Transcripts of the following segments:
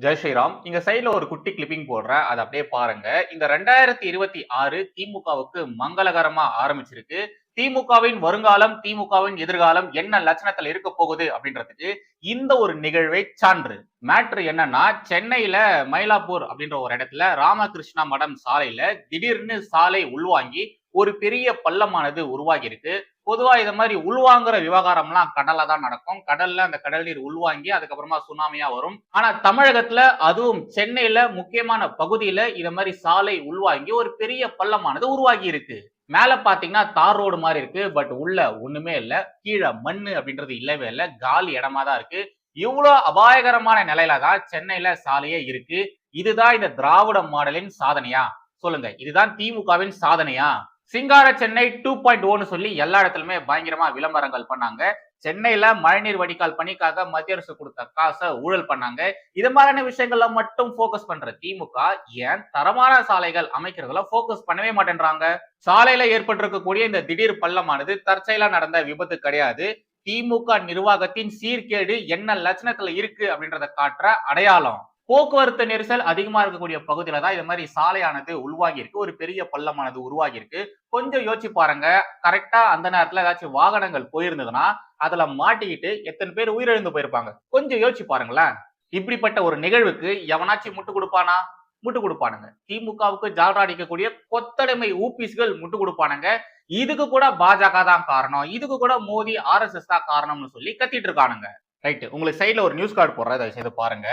ஜெய் ஸ்ரீராம் இங்க சைடுல ஒரு குட்டி கிளிப்பிங் போடுறேன். அதை அப்படியே பாருங்க. இந்த ரெண்டாயிரத்தி இருபத்தி ஆறு திமுகவுக்கு மங்களகரமா ஆரம்பிச்சிருக்கு. திமுகவின் வருங்காலம் திமுகவின் எதிர்காலம் என்ன லட்சணத்துல இருக்க போகுது அப்படின்றதுக்கு இந்த ஒரு நிகழ்வை சான்று. மேட்ரு என்னன்னா சென்னையில மயிலாப்பூர் அப்படின்ற ஒரு இடத்துல ராமகிருஷ்ணா மடம் சாலையில திடீர்னு சாலை உள்வாங்கி ஒரு பெரிய பள்ளமானது உருவாகி இருக்கு பொதுவா இத மாதிரி உள்வாங்குற விவகாரம்லாம் கடல்ல தான் நடக்கும். கடல்ல அந்த கடல் நீர் உள்வாங்கி அதுக்கப்புறமா சுனாமியா வரும். ஆனா தமிழகத்துல அதுவும் சென்னையில முக்கியமான பகுதியில இத மாதிரி சாலை உள்வாங்கி ஒரு பெரிய பள்ளமானது உருவாகி இருக்கு மேல பாத்தீங்கன்னா தார் ரோடு மாதிரி இருக்கு. பட் உள்ள ஒண்ணுமே இல்ல. கீழே மண்ணு அப்படின்றது இல்லவே இல்ல. காலி இடமா தான் இருக்கு. இவ்வளவு அபாயகரமான நிலையில தான் சென்னையில சாலையே இருக்கு. இதுதான் இந்த திராவிட மாடலின் சாதனையா? சொல்லுங்க. இதுதான் திமுகவின் சாதனையா? சிங்கார சென்னை டூ பாயிண்ட் ஓன்னு சொல்லி எல்லா இடத்துலயுமே பயங்கரமா விளம்பரங்கள் பண்ணாங்க. சென்னையில மழைநீர் வடிகால் பணிக்காக மத்திய அரசு கொடுத்த காசை ஊழல் பண்ணாங்க. இது மாதிரியான விஷயங்கள்ல மட்டும் போக்கஸ் பண்ற திமுக ஏன் தரமான சாலைகள் அமைக்கிறதுல போக்கஸ் பண்ணவே மாட்டேன்றாங்க? சாலையில ஏற்பட்டிருக்கக்கூடிய இந்த திடீர் பள்ளமானது தற்செயலா நடந்த விபத்து கிடையாது. திமுக நிர்வாகத்தின் சீர்கேடு என்ன லட்சணத்துல இருக்கு அப்படின்றத காட்டுற அடையாளம். போக்குவரத்து நெரிசல் அதிகமா இருக்கக்கூடிய பகுதியில தான் இது மாதிரி சாலையானது உருவாகி இருக்கு ஒரு பெரிய பள்ளமானது உருவாகி இருக்கு கொஞ்சம் யோசிச்சு பாருங்க. கரெக்டா அந்த நேரத்துல ஏதாச்சும் வாகனங்கள் போயிருந்ததுன்னா அதுல மாட்டிக்கிட்டு எத்தனை பேர் உயிரிழந்து போயிருப்பாங்க. கொஞ்சம் யோசிச்சு பாருங்களேன். இப்படிப்பட்ட ஒரு நிகழ்வுக்கு எவனாச்சும் முட்டு கொடுப்பானா? முட்டு கொடுப்பானுங்க. திமுகவுக்கு ஜால்ரா அடிக்கக்கூடிய கொத்தடைமை ஊபிஸ்கள் முட்டு கொடுப்பானுங்க. இதுக்கு கூட பாஜக தான் காரணம். இதுக்கு கூட மோடி ஆர்எஸ்எஸ் தான் காரணம்னு சொல்லி கத்திட்டு இருக்கானுங்க. ரைட்டு உங்களுக்கு சைடில் ஒரு நியூஸ் கார்டு போடுறேன். தயவு செய்து பாருங்க.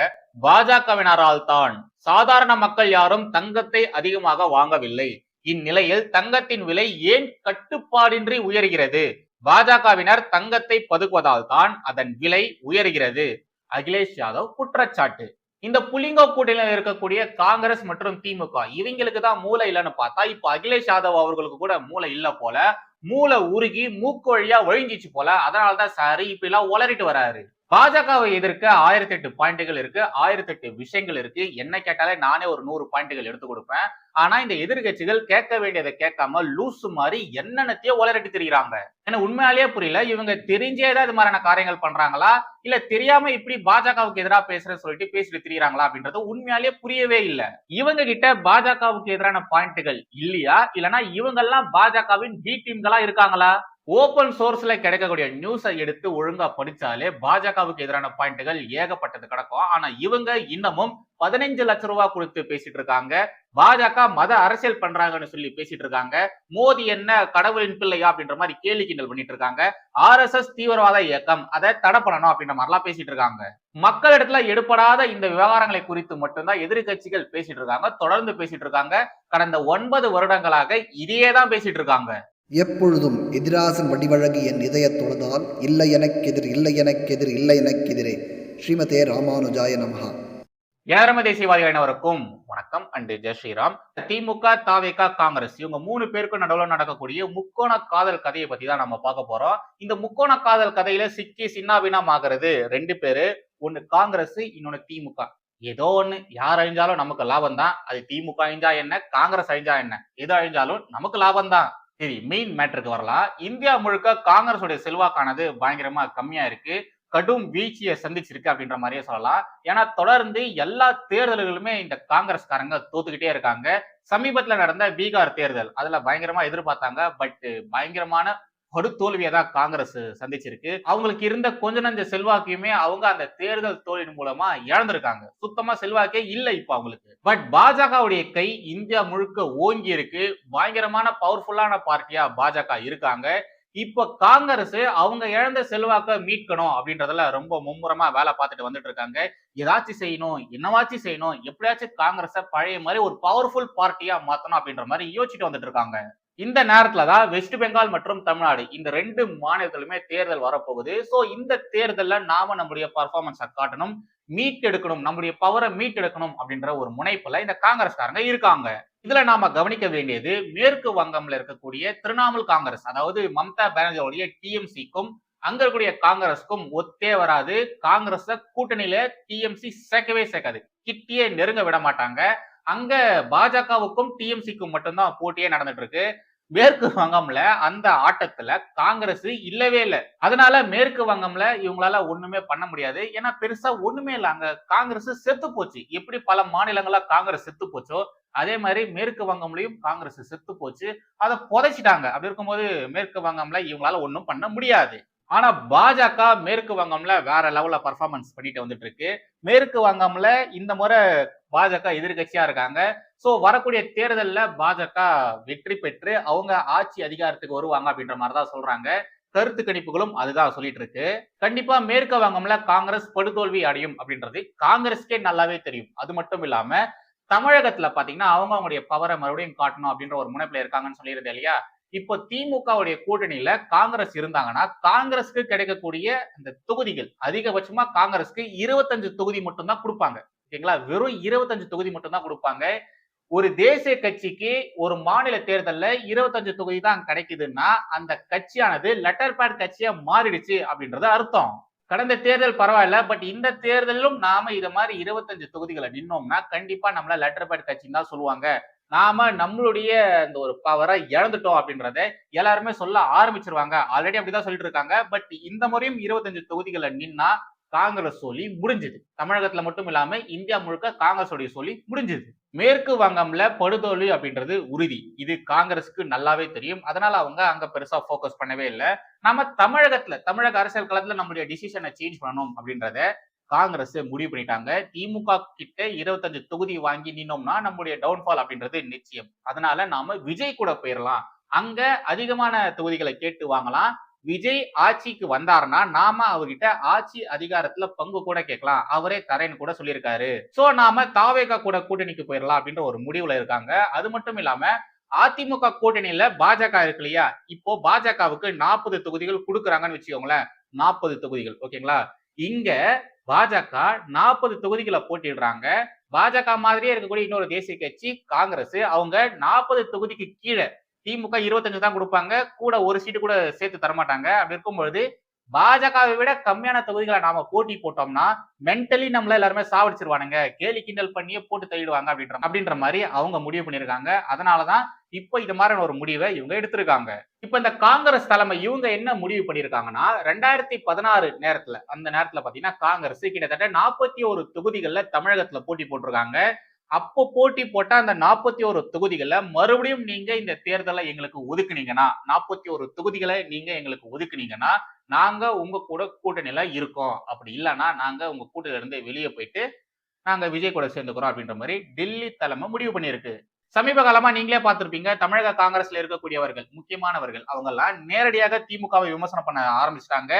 பாஜகவினரால் தான் சாதாரண மக்கள் யாரும் தங்கத்தை அதிகமாக வாங்கவில்லை. இந்நிலையில் தங்கத்தின் விலை ஏன் கட்டுப்பாடின்றி உயர்கிறது? பாஜகவினர் தங்கத்தை பதுக்குவதால் தான் அதன் விலை உயர்கிறது. அகிலேஷ் யாதவ் குற்றச்சாட்டு. இந்த புலிங்கோ கூட்டணியில் இருக்கக்கூடிய காங்கிரஸ் மற்றும் திமுக இவங்களுக்கு தான் மூளை இல்லைன்னு பார்த்தா இப்ப அகிலேஷ் யாதவ் அவர்களுக்கு கூட மூளை இல்ல போல. மூளை உருகி மூக்கு வழியா ஒழிஞ்சிச்சு போல. அதனாலதான் சரி இப்படி எல்லாம் உளறிட்டு வராரு. பாஜகவை எதிர்க்க ஆயிரத்தி எட்டு பாயிண்ட்டுகள் இருக்கு ஆயிரத்தி எட்டு விஷயங்கள் இருக்கு. என்ன கேட்டாலே நானே ஒரு நூறு பாயிண்ட்டுகள் எடுத்து கொடுப்பேன். ஆனா இந்த எதிர்கட்சிகள் கேட்க வேண்டியதை கேட்காம லூசு மாதிரி என்னென்னத்தையோ உலரட்டி திரிகிறாங்க எனக்கு உண்மையாலேயே புரியல. இவங்க தெரிஞ்சே தான் இது மாதிரியான காரியங்கள் பண்றாங்களா? இல்ல தெரியாம இப்படி பாஜகவுக்கு எதிராக பேசுறேன்னு சொல்லிட்டு பேசிட்டு திரிகிறாங்களா அப்படின்றது உண்மையாலேயே புரியவே இல்லை. இவங்க கிட்ட பாஜகவுக்கு எதிரான பாயிண்ட்டுகள் இல்லையா? இல்லைன்னா இவங்க எல்லாம் பாஜகவின் பி டீம்களா இருக்காங்களா? ஓபன் சோர்ஸ்ல கிடைக்கக்கூடிய நியூஸை எடுத்து ஒழுங்கா படிச்சாலே பாஜகவுக்கு எதிரான பாயிண்ட்டுகள் ஏகப்பட்டது கிடக்கும். ஆனா இவங்க இன்னமும் பதினைஞ்சு லட்சம் ரூபாய் கொடுத்து பேசிட்டு இருக்காங்க. பாஜக மத அரசியல் பண்றாங்கன்னு சொல்லி பேசிட்டு இருக்காங்க. மோடி என்ன கடவுளின் பிள்ளையா அப்படின்ற மாதிரி கேலி கிண்டல் பண்ணிட்டு இருக்காங்க. ஆர் எஸ் எஸ் தீவிரவாத இயக்கம் அதை தடை பண்ணணும் அப்படின்ற மாதிரிலாம் பேசிட்டு இருக்காங்க. மக்களிடத்துல எடுப்படாத இந்த விவகாரங்களை குறித்து மட்டும்தான் எதிர்கட்சிகள் பேசிட்டு இருக்காங்க. தொடர்ந்து பேசிட்டு இருக்காங்க. கடந்த ஒன்பது வருடங்களாக இதையே தான் பேசிட்டு இருக்காங்க. எப்பொழுதும் எதிராசன் வடிவழகு என் இதயத் தொழுதால் இல்லை எனக்கெதிர் இல்லை எனக்கெதிர் இல்லை எனக்கெதிரே. ஸ்ரீமதே ராமானுஜாய நமகா ஏரம தேசியவாதிகள் அனைவருக்கும் வணக்கம். அண்டு ஜெய் ஸ்ரீராம். திமுக தாவேகா காங்கிரஸ் இவங்க மூணு பேருக்கும் நடுவில் நடக்கக்கூடிய முக்கோண காதல் கதையை பத்தி தான் நம்ம பார்க்க போறோம். இந்த முக்கோண காதல் கதையில சிக்கி சின்னாபினம் ஆகிறது ரெண்டு பேரு. ஒன்னு காங்கிரஸ் இன்னொன்னு திமுக. ஏதோ ஒண்ணு. யார் அழிஞ்சாலும் நமக்கு லாபம் தான். அது திமுக அழிஞ்சா என்ன? காங்கிரஸ் அழிஞ்சா என்ன? எது அழிஞ்சாலும் நமக்கு லாபம் தான். சரி மெயின் மேட்டருக்கு வரலாம். இந்தியா முழுக்க காங்கிரஸுடைய செல்வாக்கானது பயங்கரமா கம்மியா இருக்கு. கடும் வீழ்ச்சியை சந்திச்சிருக்கு அப்படின்ற மாதிரியே சொல்லலாம். ஏன்னா தொடர்ந்து எல்லா தேர்தல்களுமே இந்த காங்கிரஸ்காரங்க தோத்துக்கிட்டே இருக்காங்க. சமீபத்துல நடந்த பீகார் தேர்தல் அதுல பயங்கரமா எதிர்பார்த்தாங்க. பட் பயங்கரமான படுதோல்வியை தான் காங்கிரஸ் சந்திச்சிருக்கு. அவங்களுக்கு இருந்த கொஞ்ச நஞ்ச செல்வாக்கையுமே அவங்க அந்த தேர்தல் தோல்வியின் மூலமா இழந்திருக்காங்க. சுத்தமா செல்வாக்கே இல்லை இப்ப அவங்களுக்கு. பட் பாஜகவுடைய கை இந்தியா முழுக்க ஓங்கி இருக்கு. பயங்கரமான பவர்ஃபுல்லான பார்ட்டியா பாஜக இருக்காங்க. இப்ப காங்கிரஸ் அவங்க இழந்த செல்வாக்க மீட்கணும் அப்படின்றதுல ரொம்ப மும்முரமா வேலை பார்த்துட்டு வந்துட்டு இருக்காங்க. ஏதாச்சும் செய்யணும் என்னவாச்சும் செய்யணும் எப்படியாச்சும் காங்கிரஸ பழைய மாதிரி ஒரு பவர்ஃபுல் பார்ட்டியா மாத்தணும் அப்படின்ற மாதிரி யோசிச்சுட்டு வந்துட்டு இருக்காங்க. இந்த நேரத்துல தான் வெஸ்ட் பெங்கால் மற்றும் தமிழ்நாடு இந்த ரெண்டு மாநிலத்திலுமே தேர்தல் வரப்போகுது. ஸோ இந்த தேர்தலில் நாம நம்முடைய பர்ஃபார்மன்ஸை காட்டணும் மீட் எடுக்கணும் நம்முடைய பவரை மீட் எடுக்கணும் அப்படின்ற ஒரு முனைப்புல இந்த காங்கிரஸ்காரங்க இருக்காங்க. இதுல நாம கவனிக்க வேண்டியது மேற்கு வங்கம்ல இருக்கக்கூடிய திரிணாமுல் காங்கிரஸ் அதாவது மம்தா பானர்ஜியோடைய டிஎம்சிக்கும் அங்க இருக்கக்கூடிய காங்கிரஸ்க்கும் ஒத்தே வராது. காங்கிரஸ் கூட்டணியில டிஎம்சி சேர்க்கவே சேர்க்காது கிட்டியே நெருங்க விட மாட்டாங்க. அங்க பாஜகவுக்கும் டிஎம்சிக்கும் மட்டும்தான் போட்டியே நடந்துட்டு இருக்கு மேற்கு வங்கம்ல அந்த ஆட்டத்துல காங்கிரஸ் இல்லவே இல்லை. அதனால மேற்கு வங்கம்ல இவங்களால ஒண்ணுமே பண்ண முடியாது. ஏன்னா பெருசா ஒண்ணுமே இல்லை. அங்க காங்கிரஸ் செத்து போச்சு. எப்படி பல மாநிலங்களா காங்கிரஸ் செத்து போச்சோ அதே மாதிரி மேற்கு வங்கம்லயும் காங்கிரஸ் செத்து போச்சு. அதை புதைச்சிட்டாங்க. அப்படி இருக்கும்போது மேற்கு வங்கம்ல இவங்களால ஒன்றும் பண்ண முடியாது. ஆனா பாஜக மேற்கு வங்கம்ல வேற லெவல்ல பர்ஃபார்மன்ஸ் பண்ணிட்டு வந்துட்டு இருக்கு மேற்கு வங்கம்ல இந்த முறை பாஜக எதிர்கட்சியா இருக்காங்க. சோ வரக்கூடிய தேர்தல்ல பாஜக வெற்றி பெற்று அவங்க ஆட்சி அதிகாரத்துக்கு வருவாங்க அப்படின்ற மாதிரி தான் சொல்றாங்க. கருத்து கணிப்புகளும் அதுதான் சொல்லிட்டு இருக்கு கண்டிப்பா மேற்கு வங்கம்ல காங்கிரஸ் படுதோல்வி அடையும் அப்படின்றது காங்கிரஸ்க்கே நல்லாவே தெரியும். அது மட்டும் இல்லாம தமிழகத்துல பாத்தீங்கன்னா அவங்க அவங்களுடைய பவரை மறுபடியும் காட்டணும் அப்படின்ற ஒரு முனைப்புல இருக்காங்கன்னு சொல்லியிருந்தேன் இல்லையா? இப்போ திமுகவுடைய கூட்டணியில காங்கிரஸ் இருந்தாங்கன்னா காங்கிரஸ்க்கு கிடைக்கக்கூடிய அந்த தொகுதிகள் அதிகபட்சமா காங்கிரஸ்க்கு இருபத்தஞ்சு தொகுதி மட்டும்தான் கொடுப்பாங்க. ஓகேங்களா? வெறும் இருபத்தஞ்சு தொகுதி மட்டும்தான் கொடுப்பாங்க. ஒரு தேசிய கட்சிக்கு ஒரு மாநில தேர்தலில் இருபத்தஞ்சு தொகுதி தான் கிடைக்குதுன்னா அந்த கட்சியானது லெட்டர் பேட் கட்சியா மாறிடுச்சு அப்படின்றது அர்த்தம். கடந்த தேர்தல் பரவாயில்ல பட் இந்த தேர்தலும் நாம இதை மாதிரி இருபத்தஞ்சு தொகுதிகளை நின்னோம்னா கண்டிப்பா நம்மள லெட்டர் பேட் கட்சின்னு தான் சொல்லுவாங்க. நாம நம்மளுடைய இந்த ஒரு பவரை இழந்துட்டோம் அப்படின்றத எல்லாருமே சொல்ல ஆரம்பிச்சிருவாங்க. ஆல்ரெடி அப்படிதான் சொல்லிட்டு இருக்காங்க. பட் இந்த முறையும் இருபத்தஞ்சு தொகுதிகளை நின்னா காங்கிரஸ் சொல்லி முடிஞ்சது. தமிழகத்துல மட்டும் இல்லாம இந்தியா முழுக்க காங்கிரஸோடைய சொல்லி முடிஞ்சது. மேற்கு வங்கம்ல படுதோல்வி அப்படின்றது உறுதி. இது காங்கிரஸுக்கு நல்லாவே தெரியும். அதனால அவங்க அங்க பெருசா ஃபோக்கஸ் பண்ணவே இல்லை. நம்ம தமிழகத்துல தமிழக அரசியல் களத்துல நம்மளுடைய டிசிஷனை சேஞ்ச் பண்ணணும் அப்படின்றத காங்கிரஸ் முடிவு பண்ணிட்டாங்க. திமுக கிட்ட இருபத்தஞ்சு தொகுதி வாங்கி நின்னோம்னா நம்மளுடைய டவுன்ஃபால் அப்படின்றது நிச்சயம். அதனால நாம விஜய் கூட போயிடலாம் அங்க அதிகமான தொகுதிகளை கேட்டு வாங்கலாம். விஜய் ஆட்சிக்கு வந்தாருன்னா நாம அவர்கிட்ட ஆட்சி அதிகாரத்துல பங்கு கூட கேட்கலாம். அவரே தரேன்னு கூட சொல்லியிருக்காரு. சோ நாம தாவேகா கூட கூட்டணிக்கு போயிடலாம் அப்படின்ற ஒரு முடிவுல இருக்காங்க. அது மட்டும் இல்லாம அதிமுக கூட்டணியில பாஜக இருக்கு இல்லையா? இப்போ பாஜகவுக்கு நாற்பது தொகுதிகள் கொடுக்குறாங்கன்னு வச்சுக்கோங்களேன். நாற்பது தொகுதிகள். ஓகேங்களா? இங்க பாஜக நாற்பது தொகுதிகளை போட்டிடுறாங்க பாஜக மாதிரியே இருக்கக்கூடிய இன்னொரு தேசிய கட்சி காங்கிரஸ். அவங்க நாற்பது தொகுதிக்கு கீழே திமுக இருபத்தஞ்சு தான் கொடுப்பாங்க. கூட ஒரு சீட்டு கூட சேர்த்து தரமாட்டாங்க. அப்படி இருக்கும்பொழுது பாஜகவை விட கம்மியான தொகுதிகளை நாம போட்டி போட்டோம்னா மென்டலி நம்மள எல்லாருமே சாவடிச்சிருவானுங்க. கேலி கிண்டல் பண்ணியே போட்டு தள்ளிடுவாங்க அப்படின்ற அப்படின்ற மாதிரி அவங்க முடிவு பண்ணியிருக்காங்க. அதனாலதான் இப்போ இது மாதிரியான ஒரு முடிவை இவங்க எடுத்திருக்காங்க. இப்ப இந்த காங்கிரஸ் தலைமை இவங்க என்ன முடிவு பண்ணியிருக்காங்கன்னா ரெண்டாயிரத்தி பதினாறு நேரத்துல அந்த நேரத்துல பாத்தீங்கன்னா காங்கிரஸ் கிட்டத்தட்ட நாற்பத்தி ஒரு தொகுதிகள்ல தமிழகத்துல போட்டி போட்டிருக்காங்க. அப்போ போட்டி போட்ட அந்த நாற்பத்தி ஒரு தொகுதிகளில் மறுபடியும் நீங்க இந்த தேர்தலை எங்களுக்கு ஒதுக்குனீங்கன்னா நாற்பத்தி ஒரு தொகுதிகளை நீங்க எங்களுக்கு ஒதுக்குனீங்கன்னா நாங்க உங்க கூட கூட்டணியில இருக்கோம். அப்படி இல்லைன்னா நாங்க உங்க கூட்டணியில இருந்து வெளியே போயிட்டு நாங்க விஜய் கூட சேர்ந்துக்கிறோம் அப்படின்ற மாதிரி டெல்லி தலைமை முடிவு பண்ணியிருக்கு. சமீப காலமா நீங்களே பார்த்திருப்பீங்க தமிழக காங்கிரஸ்ல இருக்கக்கூடியவர்கள் முக்கியமானவர்கள் அவங்க எல்லாம் நேரடியாக திமுகவை விமர்சனம் பண்ண ஆரம்பிச்சிட்டாங்க.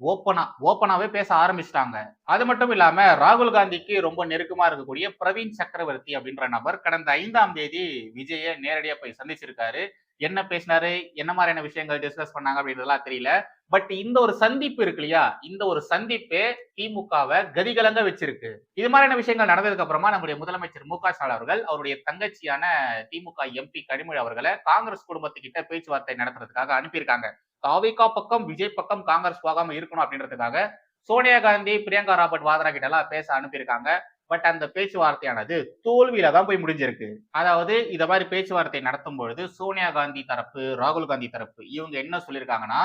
ஓப்பனா ஓப்பனாவே பேச ஆரம்பிச்சிட்டாங்க. அது மட்டும் இல்லாம ராகுல் காந்திக்கு ரொம்ப நெருக்கமா இருக்கக்கூடிய பிரவீன் சக்கரவர்த்தி அப்படின்ற நபர் கடந்த ஐந்தாம் தேதி விஜய நேரடியா போய் சந்திச்சிருக்காரு. என்ன பேசினாரு என்ன மாதிரியான விஷயங்கள் டிஸ்கஸ் பண்ணாங்க அப்படின்றதெல்லாம் தெரியல. பட் இந்த ஒரு சந்திப்பு இருக்கு இல்லையா? இந்த ஒரு சந்திப்பே திமுகவை கதிகலங்க வச்சிருக்கு. இது மாதிரியான விஷயங்கள் நடந்ததுக்கு அப்புறமா நம்முடைய முதலமைச்சர் மு க ஸ்டாலின் அவர்கள் அவருடைய தங்கச்சியான திமுக எம்பி கனிமொழி அவர்களை காங்கிரஸ் குடும்பத்துக்கிட்ட பேச்சுவார்த்தை நடத்துறதுக்காக அனுப்பியிருக்காங்க. காவேகா பக்கம் விஜய் பக்கம் காங்கிரஸ் போகாம இருக்கணும் அப்படின்றதுக்காக சோனியா காந்தி பிரியங்கா ராபர்ட் வாத்ரா கிட்ட எல்லாம் பேச அனுப்பியிருக்காங்க. பட் அந்த பேச்சுவார்த்தையானது தோல்வியில தான் போய் முடிஞ்சிருக்கு. அதாவது இத மாதிரி பேச்சுவார்த்தை நடத்தும் பொழுது சோனியா காந்தி தரப்பு ராகுல் காந்தி தரப்பு இவங்க என்ன சொல்லியிருக்காங்கன்னா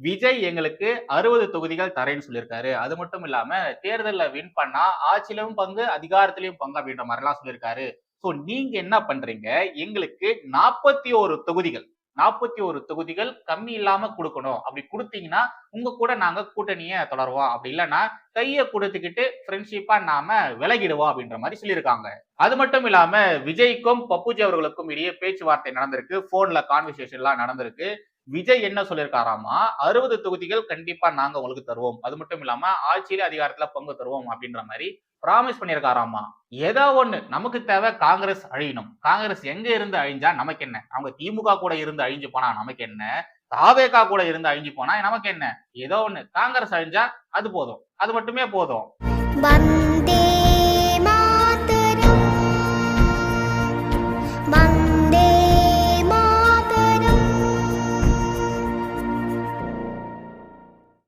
விஜய் எங்களுக்கு அறுபது தொகுதிகள் தரேன்னு சொல்லியிருக்காரு அது மட்டும் இல்லாம தேர்தலில் வின் பண்ணா ஆட்சியிலும் பங்கு அதிகாரத்திலையும் பங்கு அப்படின்ற மாதிரிலாம் சொல்லியிருக்காரு ஸோ நீங்க என்ன பண்றீங்க? எங்களுக்கு நாற்பத்தி ஒரு தொகுதிகள் நாற்பத்தி ஒரு தொகுதிகள் கம்மி இல்லாம கொடுக்கணும். அப்படி கொடுத்தீங்கன்னா உங்க கூட நாங்க கூட்டணியை தொடருவோம். அப்படி இல்லைன்னா கையை கொடுத்துக்கிட்டு ஃப்ரெண்ட்ஷிப்பா நாம விலகிடுவோம் அப்படின்ற மாதிரி சொல்லியிருக்காங்க. அது மட்டும் இல்லாம விஜய்க்கும் பப்புஜி அவர்களுக்கும் இடையே பேச்சுவார்த்தை நடந்திருக்கு. போன்ல கான்வர்சேஷன் எல்லாம் நடந்திருக்கு. விஜய் என்ன சொல்லியிருக்காராமா அறுபது தொகுதிகள் கண்டிப்பா நாங்க உங்களுக்கு தருவோம். அது மட்டும் இல்லாம ஆட்சியில அதிகாரத்துல பங்கு தருவோம் அப்படின்ற மாதிரி ப்ராமிஸ் பண்ணியிருக்காராமா ஏதோ ஒண்ணு நமக்கு தேவை காங்கிரஸ் அழியணும். காங்கிரஸ் எங்க இருந்து அழிஞ்சா நமக்கு என்ன? அவங்க திமுக கூட இருந்து அழிஞ்சு போனா நமக்கு என்ன? தாவேகா கூட இருந்து அழிஞ்சு போனா நமக்கு என்ன? ஏதோ ஒண்ணு. காங்கிரஸ் அழிஞ்சா அது போதும். அது மட்டுமே போதும்.